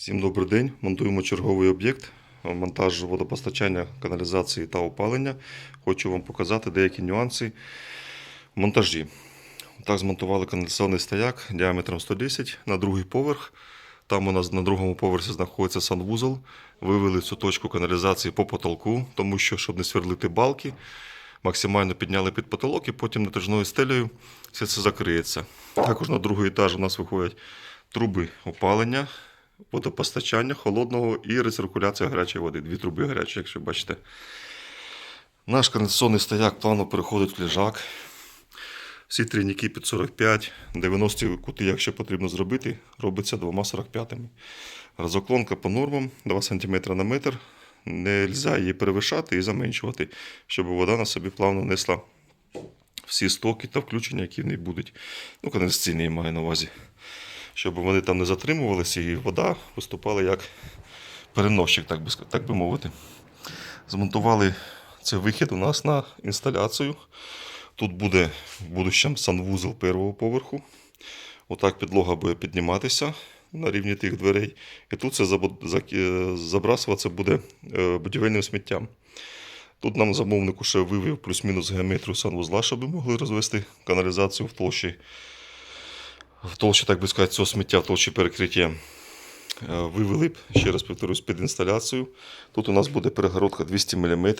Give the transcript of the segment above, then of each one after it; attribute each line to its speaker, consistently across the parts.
Speaker 1: Всім добрий день. Монтуємо черговий об'єкт. Монтаж водопостачання, каналізації та опалення. Хочу вам показати деякі нюанси в монтажі. Так змонтували каналізаційний стояк діаметром 110 на другий поверх. Там у нас на другому поверсі знаходиться санвузол. Вивели цю точку каналізації по потолку, тому що, щоб не сверлити балки, максимально підняли під потолок і потім натяжною стелею все це закриється. Також на другий етаж у нас виходять труби опалення, водопостачання холодного і рециркуляція гарячої води. Дві труби гарячі, якщо бачите. Наш кондиціонний стояк плавно переходить в ліжак. Всі трійники під 45, 90 кути, якщо потрібно зробити, робиться двома 45. Розоклонка по нормам 2 см на метр. Не можна її перевишати і заменшувати, щоб вода на собі плавно несла всі стоки та включення, які в неї будуть. Ну, каналізаційні я маю на увазі. Щоб вони там не затримувалися і вода виступала як переносчик, так би, так би мовити. Змонтували цей вихід у нас на інсталяцію. Тут буде в будущем санвузол першого поверху. Отак підлога буде підніматися на рівні тих дверей. І тут це е, забрасуватися буде е, будівельним сміттям. Тут нам замовник уже вивів плюс-мінус геометрію санвузла, щоб ми могли розвести каналізацію в толщі, в толщі, так би сказати, цього сміття, в толщі перекриття. Е, Вивели б, ще раз повторюсь, під інсталяцію. Тут у нас буде перегородка 200 мм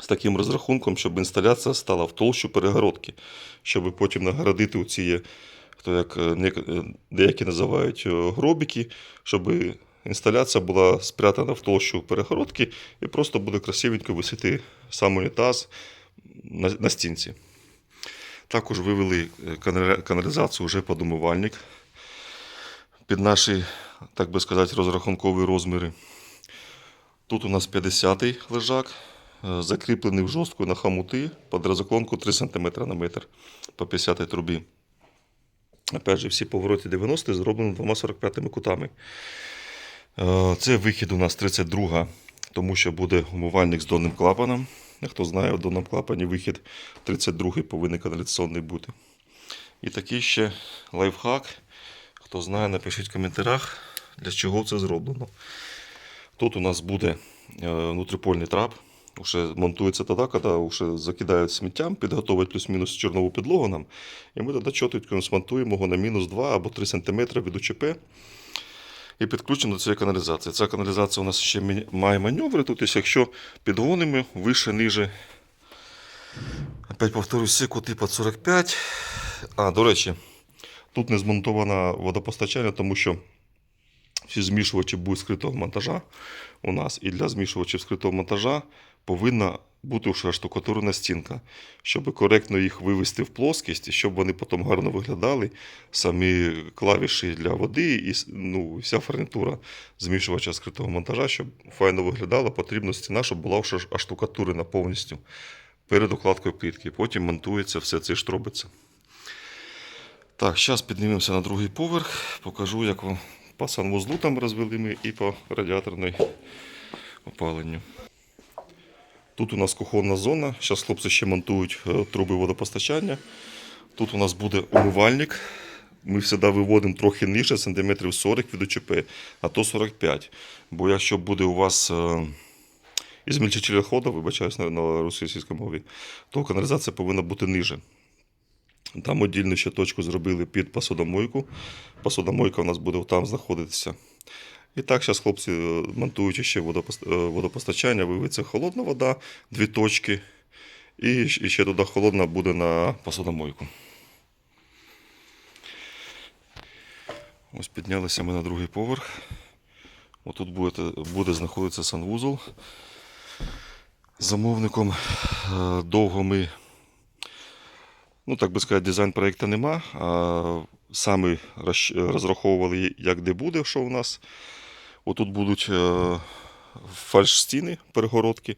Speaker 1: з таким розрахунком, щоб інсталяція стала в толщу перегородки, щоб потім нагородити у ці, хто як е, е, деякі називають гробики, щоб інсталяція була спрятана в толщу перегородки і просто буде красивенько висіти сам унітаз на стінці. Також вивели е, каналізацію вже під умивальник під наші, так би сказати, розрахункові розміри. Тут у нас 50-й лежак, е, закріплений в жорстку на хамути під розоклонку 3 см на метр по 50-й трубі. Опять же, всі повороти 90 зроблені двома 45 кутами. Е, Це вихід у нас 32, тому що буде умивальник з донним клапаном. Хто знає, в донному клапані вихід 32 повинен каналізаційний бути. І такий ще лайфхак. Хто знає, напишіть в коментарях, для чого це зроблено. Тут у нас буде е, внутріпольний трап. Уже монтується тоді, коли вже закидають сміттям, підготовить плюс-мінус чорнову підлогу нам. І ми тоді чітко смонтуємо його на мінус 2 або 3 см від УЧП і підключимо до цієї каналізації. Ця каналізація у нас ще має маневри. Тут, якщо підгонимо вище, ниже. Опять повторюсь, всі кути під 45. А, до речі, тут не змонтовано водопостачання, тому що всі змішувачі будуть скритого монтажа у нас. І для змішувачів скритого монтажа повинна вже штукатурна стінка, щоб коректно їх вивести в плоскість, щоб вони потім гарно виглядали. Самі клавіші для води і ну, вся фурнітура змішувача скритого монтажа, щоб файно виглядала, потрібна стіна, щоб була аж повністю перед укладкою плітки. Потім монтується все це штробиться. Так, зараз піднімемося на другий поверх, покажу, як вам по санвузлу там розвели ми і по радіаторній опаленню. Тут у нас кухонна зона. Зараз хлопці ще монтують е, труби водопостачання. Тут у нас буде умивальник. Ми завжди виводимо трохи нижче, сантиметрів 40 від УЧП, а то 45. Бо якщо буде у вас е, ізмільчитель відходу, вибачаюсь на, на російській мові, то каналізація повинна бути ниже. Там отдільну ще точку зробили під посудомойку. Посудомойка у нас буде там знаходитися. І так, зараз хлопці, е, монтуючи ще е, водопостачання, вивиться холодна вода, дві точки. І ще туди холодна буде на посудомойку. Ось піднялися ми на другий поверх. Отут буде, буде знаходитися санвузол. Замовником е, довго ми ну так би сказати, дизайн проєкту нема. Самі розраховували, як де буде, що у нас. Отут будуть е, фальш-стіни, перегородки.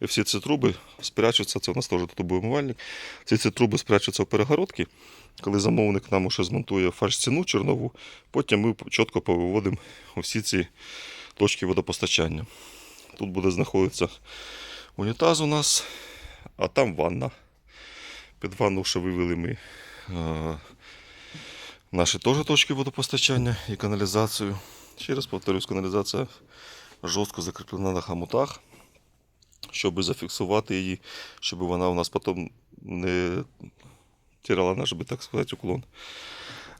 Speaker 1: І всі ці труби спрячуться. Це у нас теж тут буде умивальник. Всі ці труби спрячуться в перегородки. Коли замовник нам уже змонтує фальш-стіну чорнову, потім ми чітко повиводимо усі ці точки водопостачання. Тут буде знаходитися унітаз у нас, а там ванна. Під ванну ще вивели ми е, наші теж точки водопостачання і каналізацію. Ще раз повторюсь, каналізація жорстко закріплена на хамутах, щоб зафіксувати її, щоб вона у нас потім не тирала наш, би так сказати, уклон.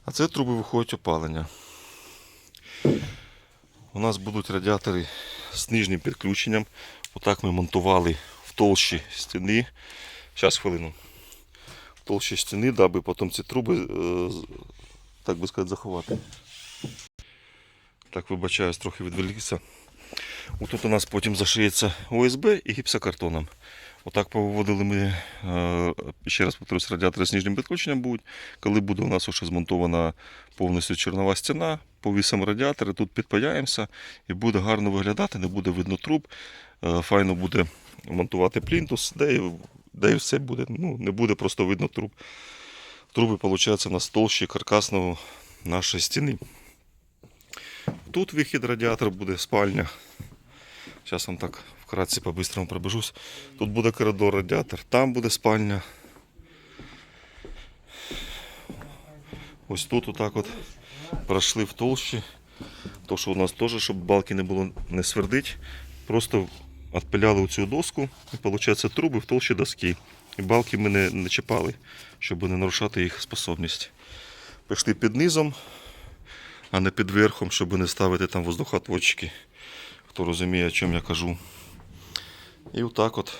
Speaker 1: А це труби виходять опалення. У нас будуть радіатори з нижнім підключенням. Отак ми монтували в толщі стіни. Зараз хвилину. В толщі стіни, даби потім ці труби, е, так би сказати, заховати. Так, вибачаюсь, трохи відволікся. Отут у нас потім зашиється ОСБ і гіпсокартоном. Отак повиводили ми, е, ще раз повторюсь, радіатори з ніжнім підключенням будуть. Коли буде у нас вже змонтована повністю чорнова стіна, повісимо радіатори, тут підпаяємося і буде гарно виглядати, не буде видно труб. Е, Файно буде монтувати плінтус, де і, де і все буде. Ну, не буде просто видно труб. Труби, виходить, на толщі каркасного нашої стіни. Тут вихід радіатор буде спальня. Зараз вам так вкратце по-бистрому пробежусь. Тут буде коридор радіатор, там буде спальня. Ось тут отак от пройшли в толщі. То, що у нас теж, щоб балки не було не свердить. Просто відпиляли цю доску і виходить труби в толщі доски. І балки ми не, не чіпали, щоб не нарушати їх способність. Пішли під низом, а не під верхом, щоб не ставити там воздухотводчики. Хто розуміє, о чому я кажу. І отак от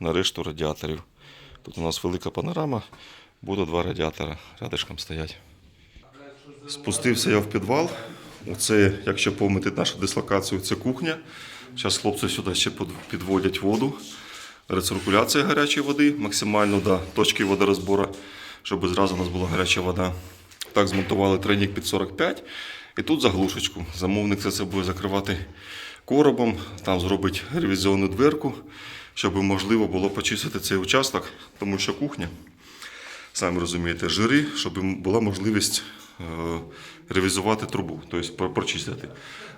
Speaker 1: на решту радіаторів. Тут у нас велика панорама, буде два радіатора рядишком стоять. Спустився я в підвал. Оце, якщо помітити нашу дислокацію, це кухня. Зараз хлопці сюди ще підводять воду. Рециркуляція гарячої води, максимально до точки водорозбору, щоб зразу у нас була гаряча вода. Так змонтували тройник під 45 і тут заглушечку. Замовник це, буде закривати коробом, там зробить ревізіонну дверку, щоб можливо було почистити цей участок, тому що кухня самі розумієте, жири, щоб була можливість е, ревізувати трубу, тобто прочистити.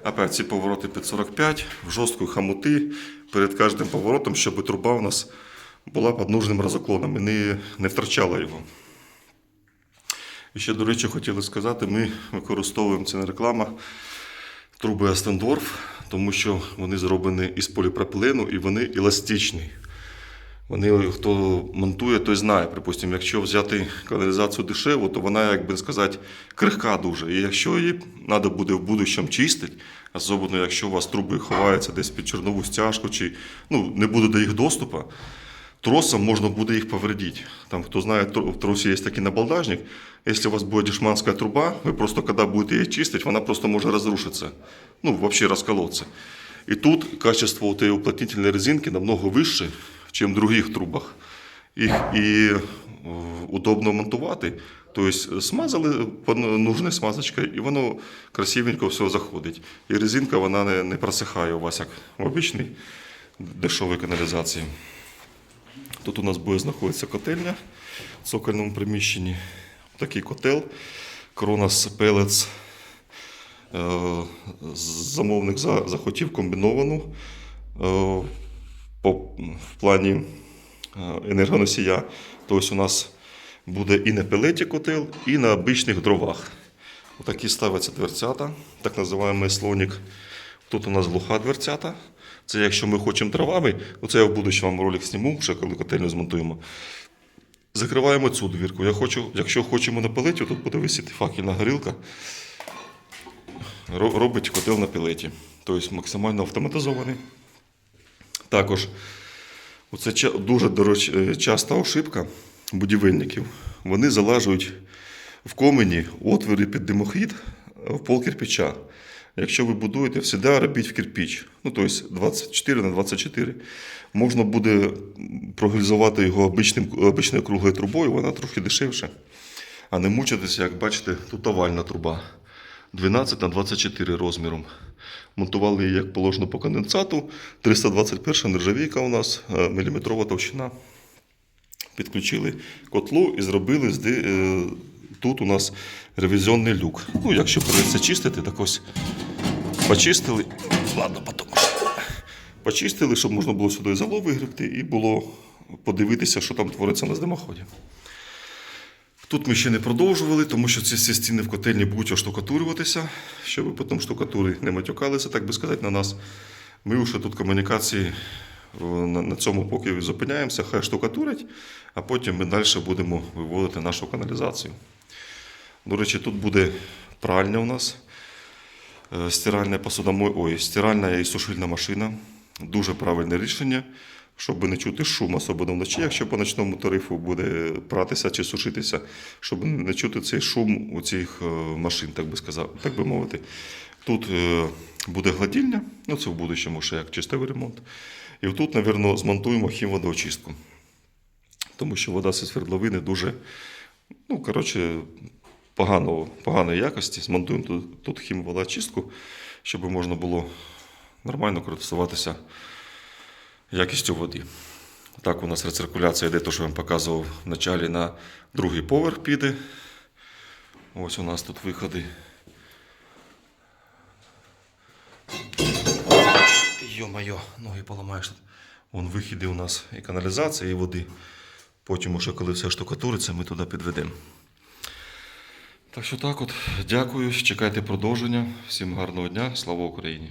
Speaker 1: Опять ці повороти під 45, в жорстку хамути перед кожним поворотом, щоб труба у нас була під нужним розоклоном і не, не втрачала його. І ще, до речі, хотіли сказати, ми використовуємо це не реклама труби Астендорф, тому що вони зроблені із поліпропилену і вони еластичні. Вони, хто монтує, той знає. Припустимо, якщо взяти каналізацію дешеву, то вона, як би сказати, крихка дуже. І якщо її треба буде в будущому чистити, особливо якщо у вас труби ховаються десь під чорнову стяжку, чи ну, не буде до їх доступу, тросом можна буде їх повредити. Там, хто знає, тро- в тросі є такий набалдажник. Якщо у вас буде дешманська труба, ви просто, коли будете її чистити, вона просто може розрушитися. Ну, взагалі розколоться. І тут качество цієї уплотнительної резинки намного вище, ніж в других трубах. Їх і е, удобно монтувати. Тобто смазали нужною смазочкою, і воно красивенько все заходить. І резинка вона не, не просихає у вас, як в обичній дешевій каналізації. Тут у нас буде знаходитися котельня в цокольному приміщенні. Такий котел. Кронос Pellets. Е, Замовник за- захотів комбіновану е, по, в плані е, енергоносія. Тобто у нас буде і на пелеті котел, і на обичних дровах. Отакі ставляться дверцята, так називаємо слонік. Тут у нас глуха дверцята. Це якщо ми хочемо дровами, ну це я в будущому вам ролик зніму, ще коли котельню змонтуємо. Закриваємо цю двірку. Я хочу, якщо хочемо на пелеті, тут буде висіти факельна горілка. Робить котел на пелеті. Тобто максимально автоматизований. Також ча- дуже дороч, е, часта ошибка будівельників. Вони залажують в комені отвори під димохід е, в пол кирпича. Якщо ви будуєте, завжди робіть в кирпіч. Ну, тобто 24 на 24. Можна буде прогрізувати його обичною круглою трубою, вона трохи дешевше. А не мучитися, як бачите, тут овальна труба. 12 на 24 розміром. Монтували її як положено по конденсату. 321 нержавійка у нас, е, міліметрова товщина. Підключили котлу і зробили тут у нас ревізіонний люк. Ну, якщо придеться чистити, так ось почистили. Ладно, потім. Почистили, щоб можна було сюди зало вигребти і було подивитися, що там твориться на димоході. Тут ми ще не продовжували, тому що ці всі стіни в котельні будуть оштукатурюватися, щоб потім штукатури не матюкалися, так би сказати, на нас. Ми вже тут комунікації на цьому поки зупиняємося, хай штукатурять, а потім ми далі будемо виводити нашу каналізацію. До речі, тут буде пральня у нас, е, стиральна посудомой, ой, стиральна і сушильна машина. Дуже правильне рішення, щоб не чути шум, особливо вночі, якщо по ночному тарифу буде пратися чи сушитися, щоб не чути цей шум у цих е, машин, так би сказав, так би мовити. Тут е, буде гладільня, ну це в будущому ще як чистовий ремонт. І тут, мабуть, змонтуємо хімводоочистку. Тому що вода зі свердловини дуже, ну, коротше, поганого, поганої якості. Змонтуємо тут, тут хімводоочистку, щоб можна було нормально користуватися якістю води. Так, у нас рециркуляція йде, то, що я вам показував в началі на другий поверх піде. Ось у нас тут виходи. Йо-моє, ноги поламаєш. Вон вихіди у нас і каналізація, і води. Потім, уже, коли все штукатуриться, ми туди підведемо. Так що так от, дякую, чекайте продовження. Всім гарного дня, слава Україні!